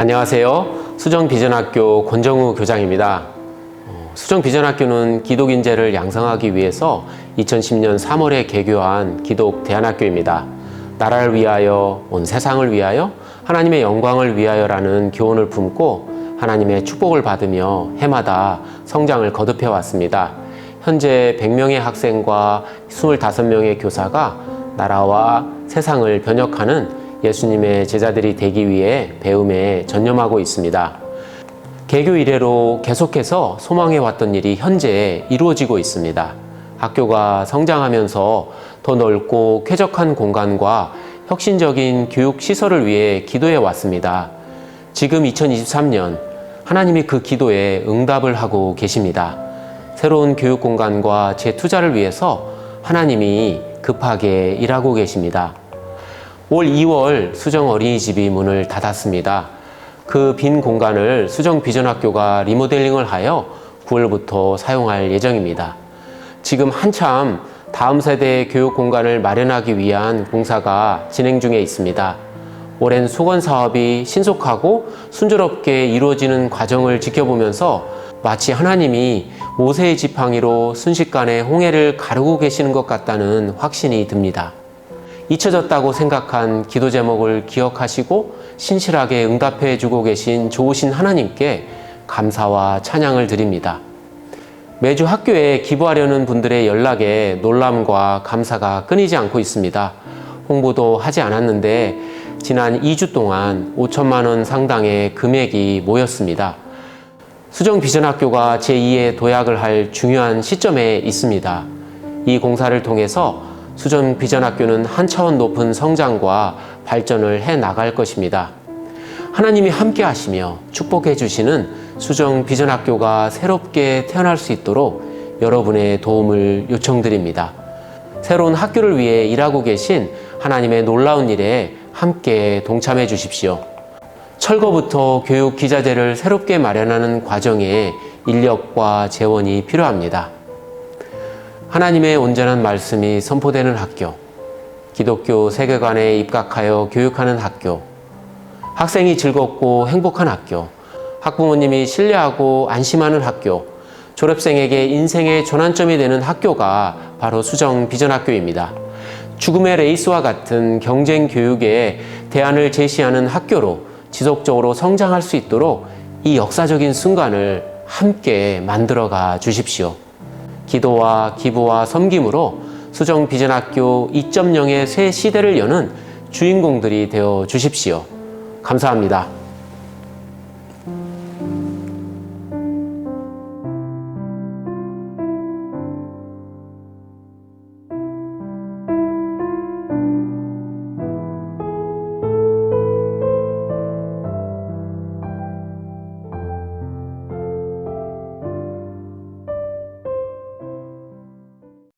안녕하세요. 수정비전학교 권정우 교장입니다. 어, 수정비전학교는 기독인재를 양성하기 위해서 2010년 3월에 개교한 기독 대안학교입니다. 나라를 위하여, 온 세상을 위하여, 하나님의 영광을 위하여라는 교훈을 품고 하나님의 축복을 받으며 해마다 성장을 거듭해 왔습니다. 현재 100명의 학생과 25명의 교사가 나라와 세상을 변혁하는 예수님의 제자들이 되기 위해 배움에 전념하고 있습니다. 개교 이래로 계속해서 소망해 왔던 일이 현재 이루어지고 있습니다. 학교가 성장하면서 더 넓고 쾌적한 공간과 혁신적인 교육 시설을 위해 기도해 왔습니다. 지금 2023년 하나님이 그 기도에 응답을 하고 계십니다. 새로운 교육 공간과 재투자를 위해서 하나님이 급하게 일하고 계십니다. 올 2월 수정 어린이집이 문을 닫았습니다. 그 빈 공간을 수정 비전학교가 리모델링을 하여 9월부터 사용할 예정입니다. 지금 한참 다음 세대의 교육 공간을 마련하기 위한 공사가 진행 중에 있습니다. 오랜 수건 사업이 신속하고 순조롭게 이루어지는 과정을 지켜보면서 마치 하나님이 모세의 지팡이로 순식간에 홍해를 가르고 계시는 것 같다는 확신이 듭니다. 잊혀졌다고 생각한 기도 제목을 기억하시고 신실하게 응답해 주고 계신 좋으신 하나님께 감사와 찬양을 드립니다. 매주 학교에 기부하려는 분들의 연락에 놀람과 감사가 끊이지 않고 있습니다. 홍보도 하지 않았는데 지난 2주 동안 5천만 원 상당의 금액이 모였습니다. 수정 비전학교가 제2의 도약을 할 중요한 시점에 있습니다. 이 공사를 통해서 수정 비전학교는 한 차원 높은 성장과 발전을 해 나갈 것입니다. 하나님이 함께 하시며 축복해 주시는 수정 비전학교가 새롭게 태어날 수 있도록 여러분의 도움을 요청드립니다. 새로운 학교를 위해 일하고 계신 하나님의 놀라운 일에 함께 동참해 주십시오. 철거부터 교육 기자재를 새롭게 마련하는 과정에 인력과 재원이 필요합니다. 하나님의 온전한 말씀이 선포되는 학교, 기독교 세계관에 입각하여 교육하는 학교, 학생이 즐겁고 행복한 학교, 학부모님이 신뢰하고 안심하는 학교, 졸업생에게 인생의 전환점이 되는 학교가 바로 수정 비전학교입니다. 죽음의 레이스와 같은 경쟁 교육에 대안을 제시하는 학교로 지속적으로 성장할 수 있도록 이 역사적인 순간을 함께 만들어가 주십시오. 기도와 기부와 섬김으로 수정 비전학교 2.0의 새 시대를 여는 주인공들이 되어 주십시오. 감사합니다.